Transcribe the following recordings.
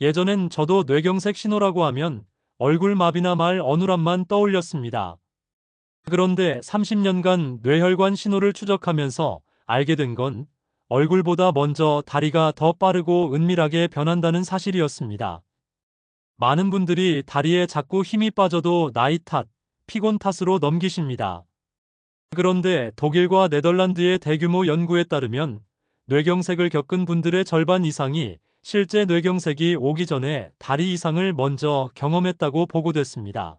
예전엔 저도 뇌경색 신호라고 하면 얼굴 마비나 말 어눌함만 떠올렸습니다. 그런데 30년간 뇌혈관 신호를 추적하면서 알게 된 건 얼굴보다 먼저 다리가 더 빠르고 은밀하게 변한다는 사실이었습니다. 많은 분들이 다리에 자꾸 힘이 빠져도 나이 탓, 피곤 탓으로 넘기십니다. 그런데 독일과 네덜란드의 대규모 연구에 따르면 뇌경색을 겪은 분들의 절반 이상이 실제 뇌경색이 오기 전에 다리 이상을 먼저 경험했다고 보고됐습니다.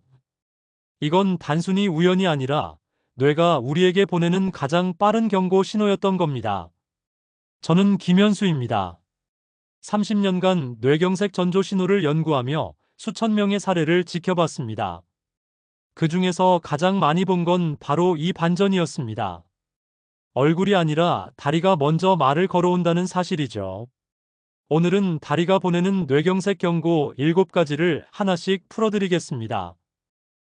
이건 단순히 우연이 아니라 뇌가 우리에게 보내는 가장 빠른 경고 신호였던 겁니다. 저는 김현수입니다. 30년간 뇌경색 전조 신호를 연구하며 수천 명의 사례를 지켜봤습니다. 그 중에서 가장 많이 본 건 바로 이 반전이었습니다. 얼굴이 아니라 다리가 먼저 말을 걸어온다는 사실이죠. 오늘은 다리가 보내는 뇌경색 경고 7가지를 하나씩 풀어드리겠습니다.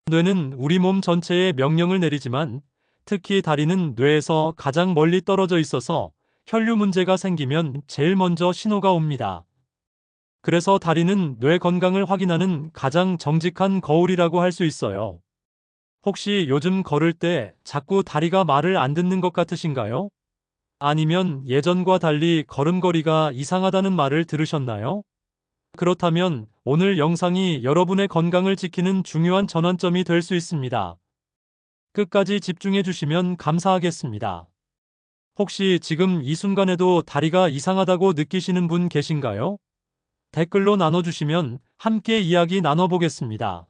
뇌는 우리 몸 전체에 명령을 내리지만 특히 다리는 뇌에서 가장 멀리 떨어져 있어서 혈류 문제가 생기면 제일 먼저 신호가 옵니다. 그래서 다리는 뇌 건강을 확인하는 가장 정직한 거울이라고 할 수 있어요. 혹시 요즘 걸을 때 자꾸 다리가 말을 안 듣는 것 같으신가요? 아니면 예전과 달리 걸음걸이가 이상하다는 말을 들으셨나요? 그렇다면 오늘 영상이 여러분의 건강을 지키는 중요한 전환점이 될 수 있습니다. 끝까지 집중해 주시면 감사하겠습니다. 혹시 지금 이 순간에도 다리가 이상하다고 느끼시는 분 계신가요? 댓글로 나눠주시면 함께 이야기 나눠보겠습니다.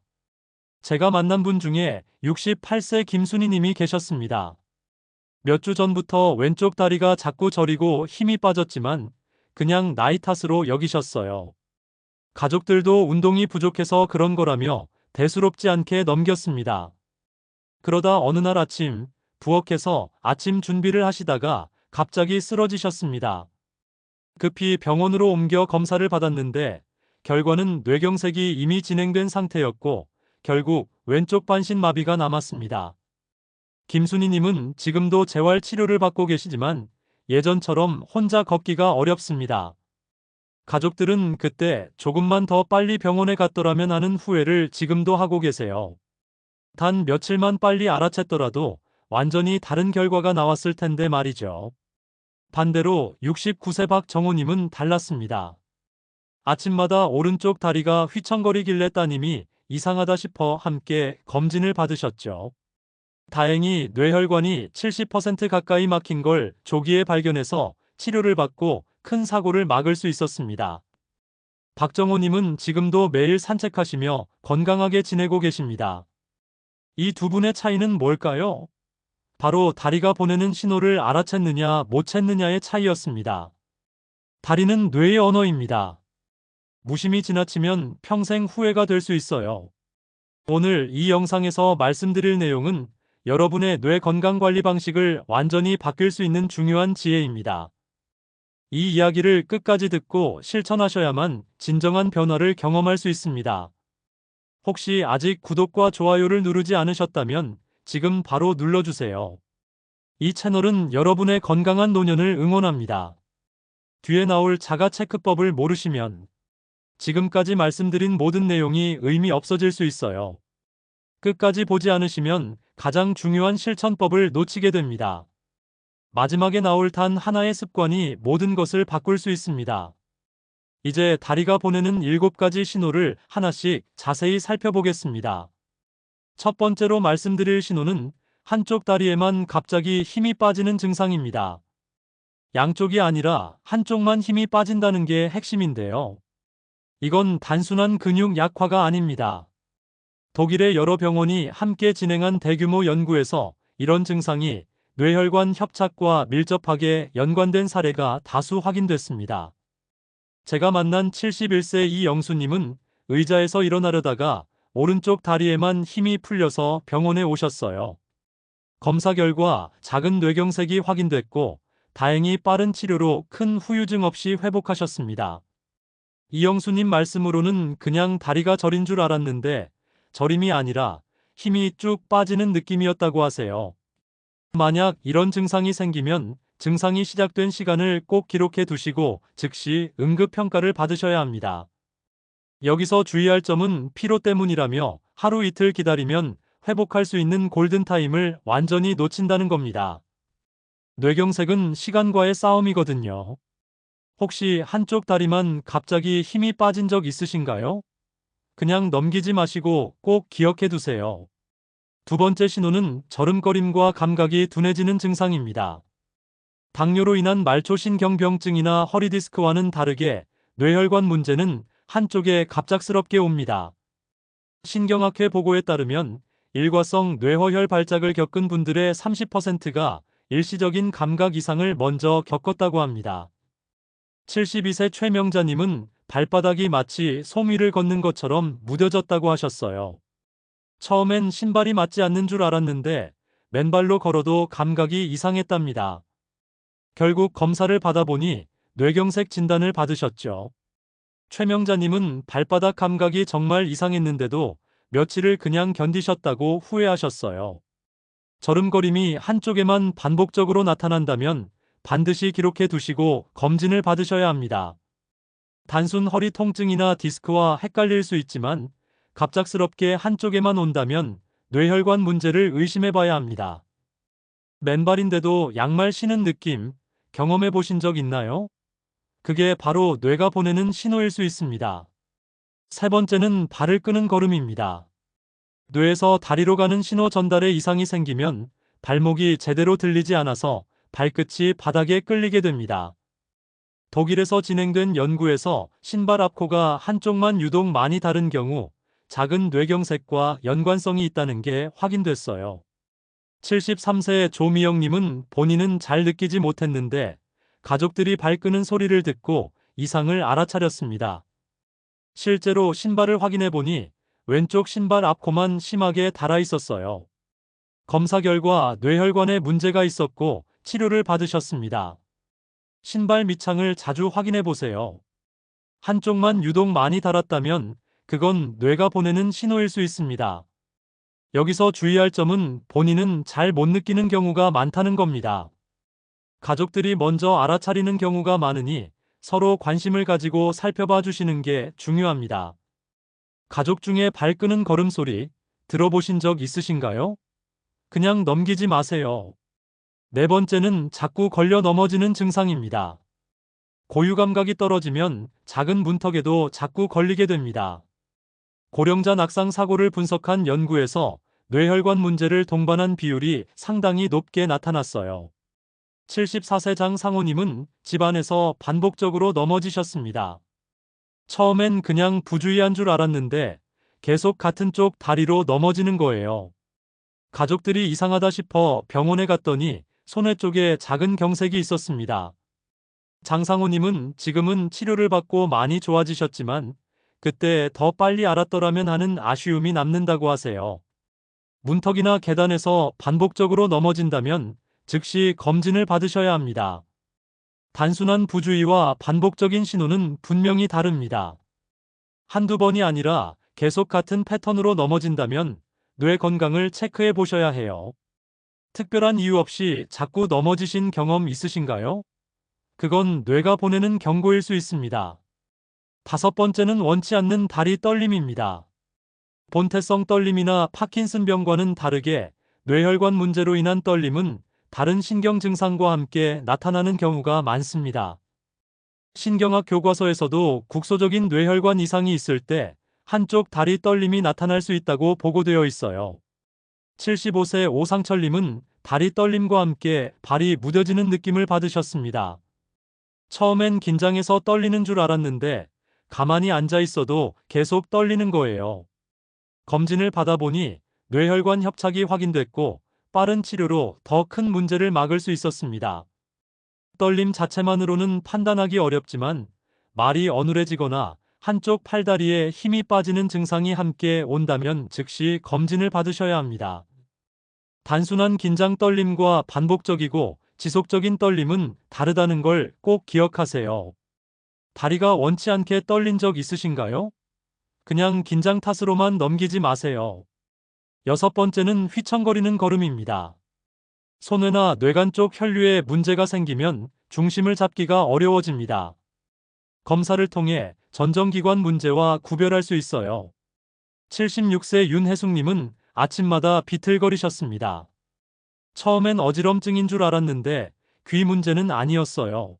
제가 만난 분 중에 68세 김순희 님이 계셨습니다. 몇 주 전부터 왼쪽 다리가 자꾸 저리고 힘이 빠졌지만 그냥 나이 탓으로 여기셨어요. 가족들도 운동이 부족해서 그런 거라며 대수롭지 않게 넘겼습니다. 그러다 어느 날 아침 부엌에서 아침 준비를 하시다가 갑자기 쓰러지셨습니다. 급히 병원으로 옮겨 검사를 받았는데 결과는 뇌경색이 이미 진행된 상태였고 결국 왼쪽 반신 마비가 남았습니다. 김순희님은 지금도 재활 치료를 받고 계시지만 예전처럼 혼자 걷기가 어렵습니다. 가족들은 그때 조금만 더 빨리 병원에 갔더라면 하는 후회를 지금도 하고 계세요. 단 며칠만 빨리 알아챘더라도 완전히 다른 결과가 나왔을 텐데 말이죠. 반대로 69세 박정호님은 달랐습니다. 아침마다 오른쪽 다리가 휘청거리길래 따님이 이상하다 싶어 함께 검진을 받으셨죠. 다행히 뇌혈관이 70% 가까이 막힌 걸 조기에 발견해서 치료를 받고 큰 사고를 막을 수 있었습니다. 박정호님은 지금도 매일 산책하시며 건강하게 지내고 계십니다. 이 두 분의 차이는 뭘까요? 바로 다리가 보내는 신호를 알아챘느냐 못 챘느냐의 차이였습니다. 다리는 뇌의 언어입니다. 무심히 지나치면 평생 후회가 될 수 있어요. 오늘 이 영상에서 말씀드릴 내용은 여러분의 뇌 건강 관리 방식을 완전히 바뀔 수 있는 중요한 지혜입니다. 이 이야기를 끝까지 듣고 실천하셔야만 진정한 변화를 경험할 수 있습니다. 혹시 아직 구독과 좋아요를 누르지 않으셨다면 지금 바로 눌러주세요. 이 채널은 여러분의 건강한 노년을 응원합니다. 뒤에 나올 자가 체크법을 모르시면 지금까지 말씀드린 모든 내용이 의미 없어질 수 있어요. 끝까지 보지 않으시면 가장 중요한 실천법을 놓치게 됩니다. 마지막에 나올 단 하나의 습관이 모든 것을 바꿀 수 있습니다. 이제 다리가 보내는 7가지 신호를 하나씩 자세히 살펴보겠습니다. 첫 번째로 말씀드릴 신호는 한쪽 다리에만 갑자기 힘이 빠지는 증상입니다. 양쪽이 아니라 한쪽만 힘이 빠진다는 게 핵심인데요. 이건 단순한 근육 약화가 아닙니다. 독일의 여러 병원이 함께 진행한 대규모 연구에서 이런 증상이 뇌혈관 협착과 밀접하게 연관된 사례가 다수 확인됐습니다. 제가 만난 71세 이 영수님은 의자에서 일어나려다가 오른쪽 다리에만 힘이 풀려서 병원에 오셨어요. 검사 결과 작은 뇌경색이 확인됐고 다행히 빠른 치료로 큰 후유증 없이 회복하셨습니다. 이영수님 말씀으로는 그냥 다리가 저린 줄 알았는데 저림이 아니라 힘이 쭉 빠지는 느낌이었다고 하세요. 만약 이런 증상이 생기면 증상이 시작된 시간을 꼭 기록해 두시고 즉시 응급평가를 받으셔야 합니다. 여기서 주의할 점은 피로 때문이라며 하루 이틀 기다리면 회복할 수 있는 골든타임을 완전히 놓친다는 겁니다. 뇌경색은 시간과의 싸움이거든요. 혹시 한쪽 다리만 갑자기 힘이 빠진 적 있으신가요? 그냥 넘기지 마시고 꼭 기억해 두세요. 두 번째 신호는 저름거림과 감각이 둔해지는 증상입니다. 당뇨로 인한 말초신경병증이나 허리디스크와는 다르게 뇌혈관 문제는 한쪽에 갑작스럽게 옵니다. 신경학회 보고에 따르면 일과성 뇌허혈 발작을 겪은 분들의 30%가 일시적인 감각 이상을 먼저 겪었다고 합니다. 72세 최명자님은 발바닥이 마치 솜 위를 걷는 것처럼 무뎌졌다고 하셨어요. 처음엔 신발이 맞지 않는 줄 알았는데 맨발로 걸어도 감각이 이상했답니다. 결국 검사를 받아보니 뇌경색 진단을 받으셨죠. 최명자님은 발바닥 감각이 정말 이상했는데도 며칠을 그냥 견디셨다고 후회하셨어요. 저름거림이 한쪽에만 반복적으로 나타난다면 반드시 기록해 두시고 검진을 받으셔야 합니다. 단순 허리 통증이나 디스크와 헷갈릴 수 있지만 갑작스럽게 한쪽에만 온다면 뇌혈관 문제를 의심해 봐야 합니다. 맨발인데도 양말 신은 느낌 경험해 보신 적 있나요? 그게 바로 뇌가 보내는 신호일 수 있습니다. 세 번째는 발을 끄는 걸음입니다. 뇌에서 다리로 가는 신호 전달에 이상이 생기면 발목이 제대로 들리지 않아서 발끝이 바닥에 끌리게 됩니다. 독일에서 진행된 연구에서 신발 앞코가 한쪽만 유독 많이 다른 경우 작은 뇌경색과 연관성이 있다는 게 확인됐어요. 73세 조미영님은 본인은 잘 느끼지 못했는데 가족들이 발끄는 소리를 듣고 이상을 알아차렸습니다. 실제로 신발을 확인해 보니 왼쪽 신발 앞코만 심하게 달아 있었어요. 검사 결과 뇌혈관에 문제가 있었고 치료를 받으셨습니다. 신발 밑창을 자주 확인해 보세요. 한쪽만 유독 많이 달았다면 그건 뇌가 보내는 신호일 수 있습니다. 여기서 주의할 점은 본인은 잘 못 느끼는 경우가 많다는 겁니다. 가족들이 먼저 알아차리는 경우가 많으니 서로 관심을 가지고 살펴봐 주시는 게 중요합니다. 가족 중에 발 끄는 걸음소리 들어보신 적 있으신가요? 그냥 넘기지 마세요. 네 번째는 자꾸 걸려 넘어지는 증상입니다. 고유 감각이 떨어지면 작은 문턱에도 자꾸 걸리게 됩니다. 고령자 낙상 사고를 분석한 연구에서 뇌혈관 문제를 동반한 비율이 상당히 높게 나타났어요. 74세 장 상호님은 집안에서 반복적으로 넘어지셨습니다. 처음엔 그냥 부주의한 줄 알았는데 계속 같은 쪽 다리로 넘어지는 거예요. 가족들이 이상하다 싶어 병원에 갔더니 손해 쪽에 작은 경색이 있었습니다. 장상호님은 지금은 치료를 받고 많이 좋아지셨지만 그때 더 빨리 알았더라면 하는 아쉬움이 남는다고 하세요. 문턱이나 계단에서 반복적으로 넘어진다면 즉시 검진을 받으셔야 합니다. 단순한 부주의와 반복적인 신호는 분명히 다릅니다. 한두 번이 아니라 계속 같은 패턴으로 넘어진다면 뇌 건강을 체크해 보셔야 해요. 특별한 이유 없이 자꾸 넘어지신 경험 있으신가요? 그건 뇌가 보내는 경고일 수 있습니다. 다섯 번째는 원치 않는 다리 떨림입니다. 본태성 떨림이나 파킨슨병과는 다르게 뇌혈관 문제로 인한 떨림은 다른 신경 증상과 함께 나타나는 경우가 많습니다. 신경학 교과서에서도 국소적인 뇌혈관 이상이 있을 때 한쪽 다리 떨림이 나타날 수 있다고 보고되어 있어요. 75세 오상철님은 다리 떨림과 함께 발이 무뎌지는 느낌을 받으셨습니다. 처음엔 긴장해서 떨리는 줄 알았는데 가만히 앉아 있어도 계속 떨리는 거예요. 검진을 받아보니 뇌혈관 협착이 확인됐고 빠른 치료로 더 큰 문제를 막을 수 있었습니다. 떨림 자체만으로는 판단하기 어렵지만 말이 어눌해지거나 한쪽 팔다리에 힘이 빠지는 증상이 함께 온다면 즉시 검진을 받으셔야 합니다. 단순한 긴장 떨림과 반복적이고 지속적인 떨림은 다르다는 걸 꼭 기억하세요. 다리가 원치 않게 떨린 적 있으신가요? 그냥 긴장 탓으로만 넘기지 마세요. 여섯 번째는 휘청거리는 걸음입니다. 손해나 뇌관 쪽 혈류에 문제가 생기면 중심을 잡기가 어려워집니다. 검사를 통해 전정기관 문제와 구별할 수 있어요. 76세 윤혜숙님은 아침마다 비틀거리셨습니다. 처음엔 어지럼증인 줄 알았는데 귀 문제는 아니었어요.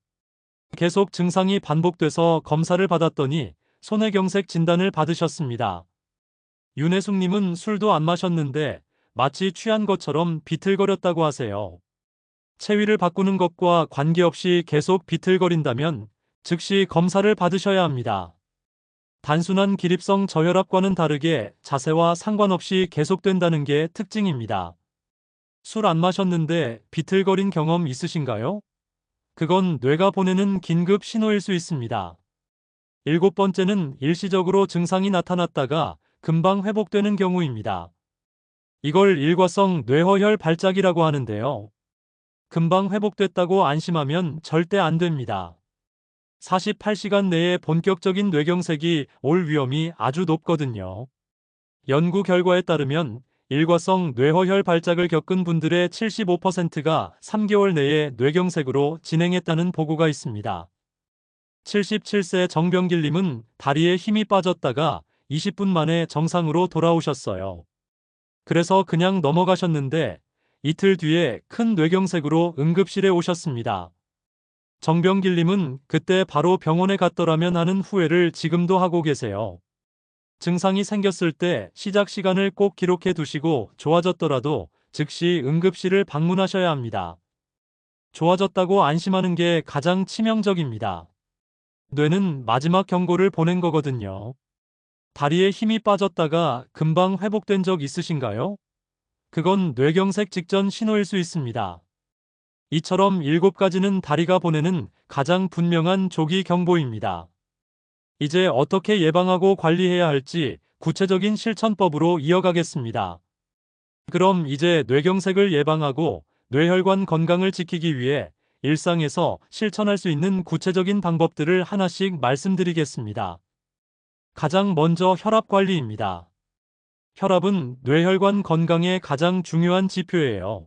계속 증상이 반복돼서 검사를 받았더니 손해경색 진단을 받으셨습니다. 윤혜숙님은 술도 안 마셨는데 마치 취한 것처럼 비틀거렸다고 하세요. 체위를 바꾸는 것과 관계없이 계속 비틀거린다면 즉시 검사를 받으셔야 합니다. 단순한 기립성 저혈압과는 다르게 자세와 상관없이 계속된다는 게 특징입니다. 술 안 마셨는데 비틀거린 경험 있으신가요? 그건 뇌가 보내는 긴급 신호일 수 있습니다. 일곱 번째는 일시적으로 증상이 나타났다가 금방 회복되는 경우입니다. 이걸 일과성 뇌허혈 발작이라고 하는데요. 금방 회복됐다고 안심하면 절대 안 됩니다. 48시간 내에 본격적인 뇌경색이 올 위험이 아주 높거든요. 연구 결과에 따르면 일과성 뇌허혈 발작을 겪은 분들의 75%가 3개월 내에 뇌경색으로 진행했다는 보고가 있습니다. 77세 정병길님은 다리에 힘이 빠졌다가 20분 만에 정상으로 돌아오셨어요. 그래서 그냥 넘어가셨는데 이틀 뒤에 큰 뇌경색으로 응급실에 오셨습니다. 정병길님은 그때 바로 병원에 갔더라면 하는 후회를 지금도 하고 계세요. 증상이 생겼을 때 시작 시간을 꼭 기록해 두시고 좋아졌더라도 즉시 응급실을 방문하셔야 합니다. 좋아졌다고 안심하는 게 가장 치명적입니다. 뇌는 마지막 경고를 보낸 거거든요. 다리에 힘이 빠졌다가 금방 회복된 적 있으신가요? 그건 뇌경색 직전 신호일 수 있습니다. 이처럼 7가지는 다리가 보내는 가장 분명한 조기 경보입니다. 이제 어떻게 예방하고 관리해야 할지 구체적인 실천법으로 이어가겠습니다. 그럼 이제 뇌경색을 예방하고 뇌혈관 건강을 지키기 위해 일상에서 실천할 수 있는 구체적인 방법들을 하나씩 말씀드리겠습니다. 가장 먼저 혈압 관리입니다. 혈압은 뇌혈관 건강의 가장 중요한 지표예요.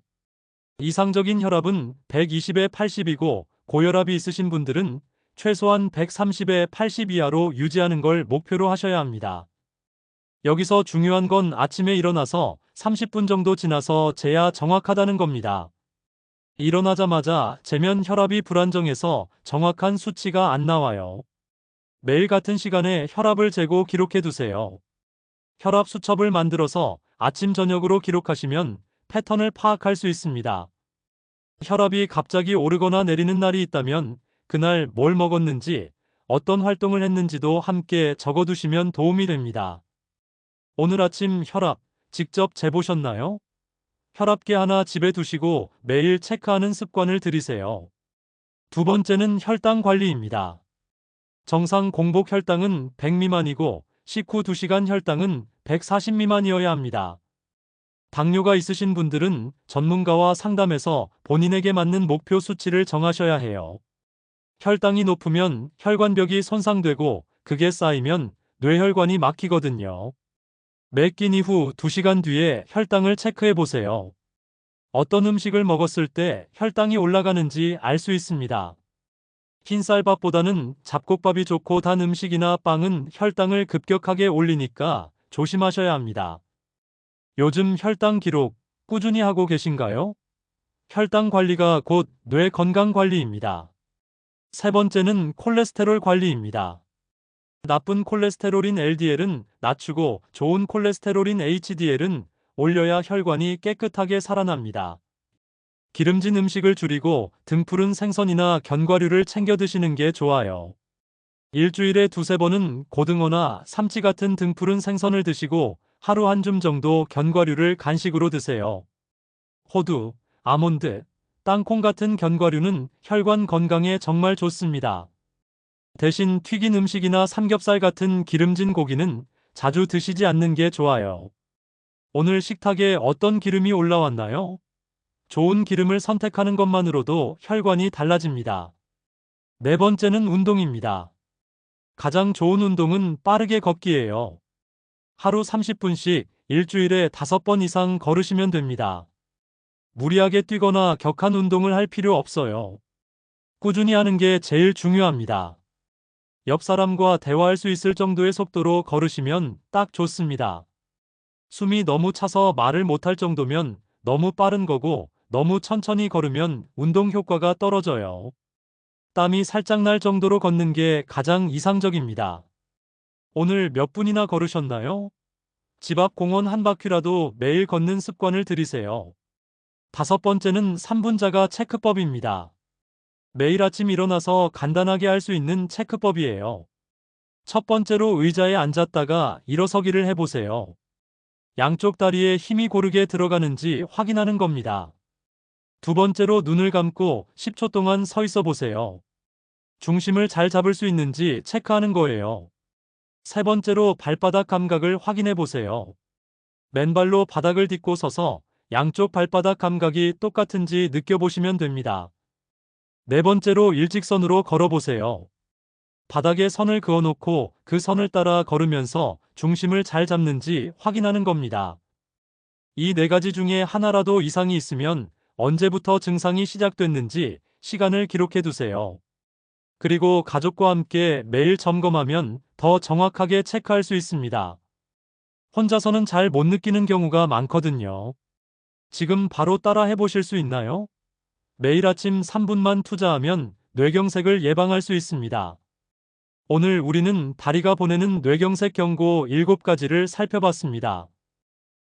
이상적인 혈압은 120에 80이고 고혈압이 있으신 분들은 최소한 130에 80 이하로 유지하는 걸 목표로 하셔야 합니다. 여기서 중요한 건 아침에 일어나서 30분 정도 지나서 재야 정확하다는 겁니다. 일어나자마자 재면 혈압이 불안정해서 정확한 수치가 안 나와요. 매일 같은 시간에 혈압을 재고 기록해 두세요. 혈압 수첩을 만들어서 아침 저녁으로 기록하시면 패턴을 파악할 수 있습니다. 혈압이 갑자기 오르거나 내리는 날이 있다면 그날 뭘 먹었는지 어떤 활동을 했는지도 함께 적어두시면 도움이 됩니다. 오늘 아침 혈압 직접 재보셨나요? 혈압계 하나 집에 두시고 매일 체크하는 습관을 들이세요. 두 번째는 혈당 관리입니다. 정상 공복 혈당은 100 미만이고 식후 2시간 혈당은 140 미만이어야 합니다. 당뇨가 있으신 분들은 전문가와 상담해서 본인에게 맞는 목표 수치를 정하셔야 해요. 혈당이 높으면 혈관벽이 손상되고 그게 쌓이면 뇌혈관이 막히거든요. 매 끼니 이후 2시간 뒤에 혈당을 체크해 보세요. 어떤 음식을 먹었을 때 혈당이 올라가는지 알 수 있습니다. 흰쌀밥보다는 잡곡밥이 좋고 단 음식이나 빵은 혈당을 급격하게 올리니까 조심하셔야 합니다. 요즘 혈당 기록 꾸준히 하고 계신가요? 혈당 관리가 곧 뇌 건강 관리입니다. 세 번째는 콜레스테롤 관리입니다. 나쁜 콜레스테롤인 LDL은 낮추고 좋은 콜레스테롤인 HDL은 올려야 혈관이 깨끗하게 살아납니다. 기름진 음식을 줄이고 등푸른 생선이나 견과류를 챙겨 드시는 게 좋아요. 일주일에 두세 번은 고등어나 삼치 같은 등푸른 생선을 드시고 하루 한 줌 정도 견과류를 간식으로 드세요. 호두, 아몬드, 땅콩 같은 견과류는 혈관 건강에 정말 좋습니다. 대신 튀긴 음식이나 삼겹살 같은 기름진 고기는 자주 드시지 않는 게 좋아요. 오늘 식탁에 어떤 기름이 올라왔나요? 좋은 기름을 선택하는 것만으로도 혈관이 달라집니다. 네 번째는 운동입니다. 가장 좋은 운동은 빠르게 걷기예요. 하루 30분씩 일주일에 5번 이상 걸으시면 됩니다. 무리하게 뛰거나 격한 운동을 할 필요 없어요. 꾸준히 하는 게 제일 중요합니다. 옆 사람과 대화할 수 있을 정도의 속도로 걸으시면 딱 좋습니다. 숨이 너무 차서 말을 못할 정도면 너무 빠른 거고 너무 천천히 걸으면 운동 효과가 떨어져요. 땀이 살짝 날 정도로 걷는 게 가장 이상적입니다. 오늘 몇 분이나 걸으셨나요? 집 앞 공원 한 바퀴라도 매일 걷는 습관을 들이세요. 다섯 번째는 3분자가 체크법입니다. 매일 아침 일어나서 간단하게 할 수 있는 체크법이에요. 첫 번째로 의자에 앉았다가 일어서기를 해보세요. 양쪽 다리에 힘이 고르게 들어가는지 확인하는 겁니다. 두 번째로 눈을 감고 10초 동안 서 있어 보세요. 중심을 잘 잡을 수 있는지 체크하는 거예요. 세 번째로 발바닥 감각을 확인해 보세요. 맨발로 바닥을 딛고 서서 양쪽 발바닥 감각이 똑같은지 느껴보시면 됩니다. 네 번째로 일직선으로 걸어보세요. 바닥에 선을 그어놓고 그 선을 따라 걸으면서 중심을 잘 잡는지 확인하는 겁니다. 이 네 가지 중에 하나라도 이상이 있으면 언제부터 증상이 시작됐는지 시간을 기록해 두세요. 그리고 가족과 함께 매일 점검하면 더 정확하게 체크할 수 있습니다. 혼자서는 잘 못 느끼는 경우가 많거든요. 지금 바로 따라 해보실 수 있나요? 매일 아침 3분만 투자하면 뇌경색을 예방할 수 있습니다. 오늘 우리는 다리가 보내는 뇌경색 경고 7가지를 살펴봤습니다.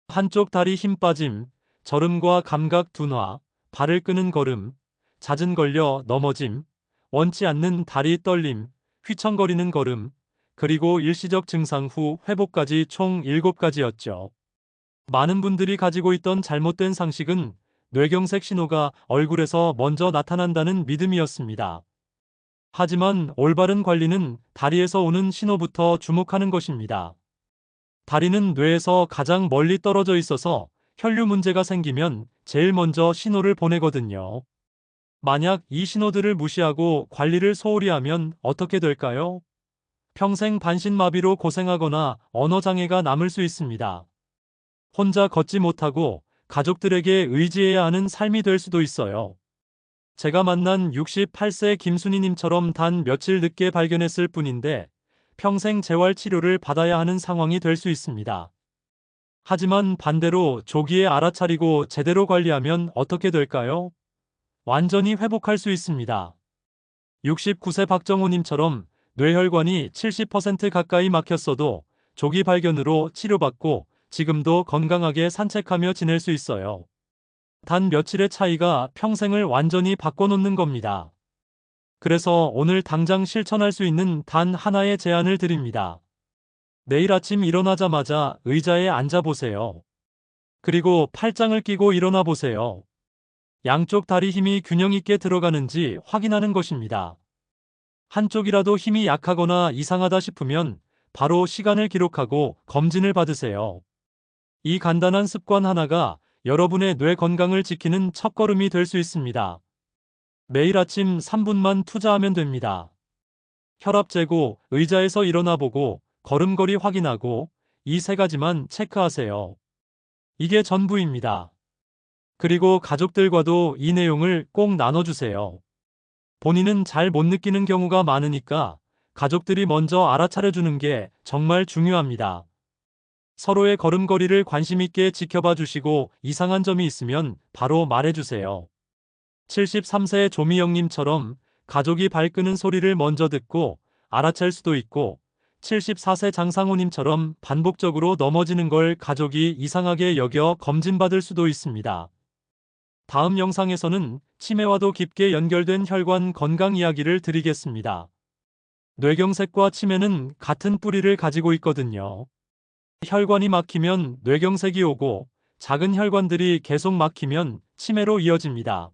한쪽 다리 힘 빠짐, 저름과 감각 둔화, 발을 끄는 걸음, 잦은 걸려 넘어짐, 원치 않는 다리 떨림, 휘청거리는 걸음, 그리고 일시적 증상 후 회복까지 총 7가지였죠. 많은 분들이 가지고 있던 잘못된 상식은 뇌경색 신호가 얼굴에서 먼저 나타난다는 믿음이었습니다. 하지만 올바른 관리는 다리에서 오는 신호부터 주목하는 것입니다. 다리는 뇌에서 가장 멀리 떨어져 있어서 혈류 문제가 생기면 제일 먼저 신호를 보내거든요. 만약 이 신호들을 무시하고 관리를 소홀히 하면 어떻게 될까요? 평생 반신마비로 고생하거나 언어장애가 남을 수 있습니다. 혼자 걷지 못하고 가족들에게 의지해야 하는 삶이 될 수도 있어요. 제가 만난 68세 김순희님처럼 단 며칠 늦게 발견했을 뿐인데 평생 재활 치료를 받아야 하는 상황이 될 수 있습니다. 하지만 반대로 조기에 알아차리고 제대로 관리하면 어떻게 될까요? 완전히 회복할 수 있습니다. 69세 박정호님처럼 뇌혈관이 70% 가까이 막혔어도 조기 발견으로 치료받고 지금도 건강하게 산책하며 지낼 수 있어요. 단 며칠의 차이가 평생을 완전히 바꿔놓는 겁니다. 그래서 오늘 당장 실천할 수 있는 단 하나의 제안을 드립니다. 내일 아침 일어나자마자 의자에 앉아보세요. 그리고 팔짱을 끼고 일어나 보세요. 양쪽 다리 힘이 균형 있게 들어가는지 확인하는 것입니다. 한쪽이라도 힘이 약하거나 이상하다 싶으면 바로 시간을 기록하고 검진을 받으세요. 이 간단한 습관 하나가 여러분의 뇌 건강을 지키는 첫걸음이 될 수 있습니다. 매일 아침 3분만 투자하면 됩니다. 혈압 재고, 의자에서 일어나 보고, 걸음걸이 확인하고, 이 세 가지만 체크하세요. 이게 전부입니다. 그리고 가족들과도 이 내용을 꼭 나눠주세요. 본인은 잘 못 느끼는 경우가 많으니까 가족들이 먼저 알아차려주는 게 정말 중요합니다. 서로의 걸음걸이를 관심있게 지켜봐 주시고 이상한 점이 있으면 바로 말해주세요. 73세 조미영님처럼 가족이 발끄는 소리를 먼저 듣고 알아챌 수도 있고 74세 장상호님처럼 반복적으로 넘어지는 걸 가족이 이상하게 여겨 검진받을 수도 있습니다. 다음 영상에서는 치매와도 깊게 연결된 혈관 건강 이야기를 드리겠습니다. 뇌경색과 치매는 같은 뿌리를 가지고 있거든요. 혈관이 막히면 뇌경색이 오고 작은 혈관들이 계속 막히면 치매로 이어집니다.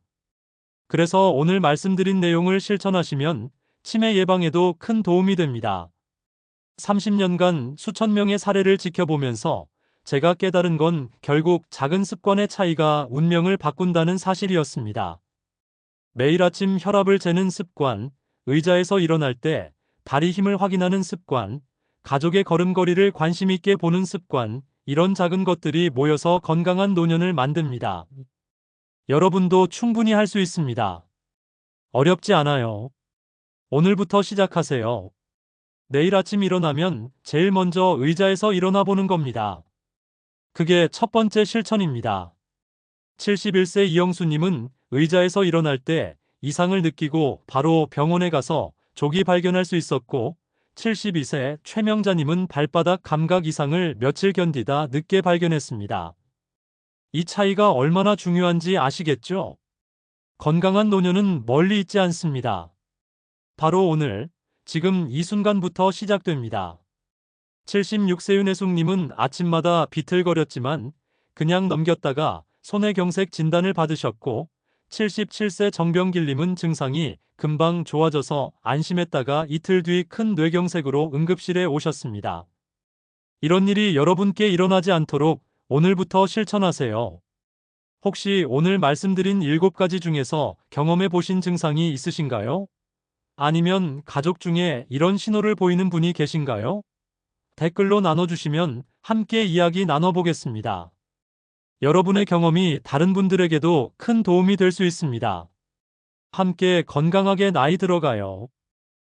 그래서 오늘 말씀드린 내용을 실천하시면 치매 예방에도 큰 도움이 됩니다. 30년간 수천 명의 사례를 지켜보면서 제가 깨달은 건 결국 작은 습관의 차이가 운명을 바꾼다는 사실이었습니다. 매일 아침 혈압을 재는 습관, 의자에서 일어날 때 다리 힘을 확인하는 습관, 가족의 걸음걸이를 관심 있게 보는 습관, 이런 작은 것들이 모여서 건강한 노년을 만듭니다. 여러분도 충분히 할 수 있습니다. 어렵지 않아요. 오늘부터 시작하세요. 내일 아침 일어나면 제일 먼저 의자에서 일어나 보는 겁니다. 그게 첫 번째 실천입니다. 71세 이영수님은 의자에서 일어날 때 이상을 느끼고 바로 병원에 가서 조기 발견할 수 있었고 72세 최명자님은 발바닥 감각 이상을 며칠 견디다 늦게 발견했습니다. 이 차이가 얼마나 중요한지 아시겠죠? 건강한 노년은 멀리 있지 않습니다. 바로 오늘, 지금 이 순간부터 시작됩니다. 76세 윤혜숙님은 아침마다 비틀거렸지만 그냥 넘겼다가 손해경색 진단을 받으셨고 77세 정병길님은 증상이 금방 좋아져서 안심했다가 이틀 뒤 큰 뇌경색으로 응급실에 오셨습니다. 이런 일이 여러분께 일어나지 않도록 오늘부터 실천하세요. 혹시 오늘 말씀드린 7가지 중에서 경험해 보신 증상이 있으신가요? 아니면 가족 중에 이런 신호를 보이는 분이 계신가요? 댓글로 나눠주시면 함께 이야기 나눠보겠습니다. 여러분의 경험이 다른 분들에게도 큰 도움이 될 수 있습니다. 함께 건강하게 나이 들어가요.